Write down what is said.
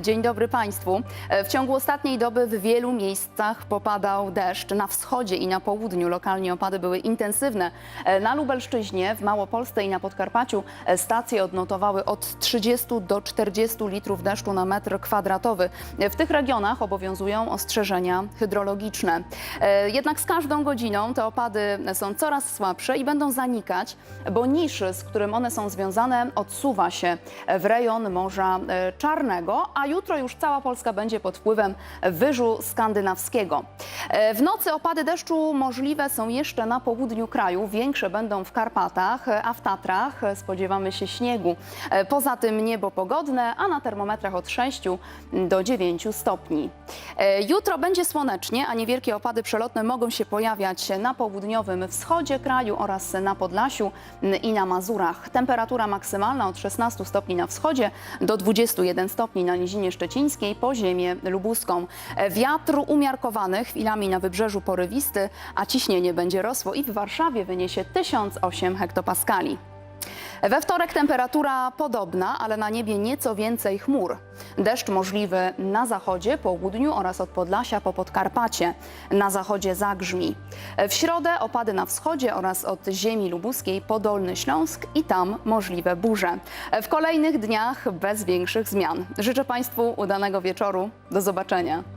Dzień dobry Państwu. E, W ciągu ostatniej doby w wielu miejscach popadał deszcz. Na wschodzie i na południu lokalnie opady były intensywne. E, Na Lubelszczyźnie, w Małopolsce i na Podkarpaciu e, stacje odnotowały od 30 do 40 litrów deszczu na metr kwadratowy. W tych regionach obowiązują ostrzeżenia hydrologiczne. Jednak z każdą godziną te opady są coraz słabsze i będą zanikać, bo nisz, z którym one są związane, odsuwa się w rejon Morza e, A jutro już cała Polska będzie pod wpływem wyżu skandynawskiego. E, W nocy opady deszczu możliwe są jeszcze na południu kraju, większe będą w Karpatach, a w Tatrach spodziewamy się śniegu. E, Poza tym niebo pogodne, a na termometrach od 6 do 9 stopni. E, Jutro będzie słonecznie, a niewielkie opady przelotne mogą się pojawiać na południowym wschodzie kraju oraz na Podlasiu m, i na Mazurach. Temperatura maksymalna od 16 stopni na wschodzie do 21 stopni na Nizinie Szczecińskiej po ziemię lubuską. Wiatr umiarkowany, chwilami na wybrzeżu porywisty, a ciśnienie będzie rosło i w Warszawie wyniesie 1008 hektopaskali. We wtorek temperatura podobna, ale na niebie nieco więcej chmur. Deszcz możliwy na zachodzie, południu oraz od Podlasia po Podkarpacie. Na zachodzie zagrzmi. W środę opady na wschodzie oraz od ziemi lubuskiej po Dolny Śląsk i tam możliwe burze. W kolejnych dniach bez większych zmian. Życzę Państwu udanego wieczoru. Do zobaczenia.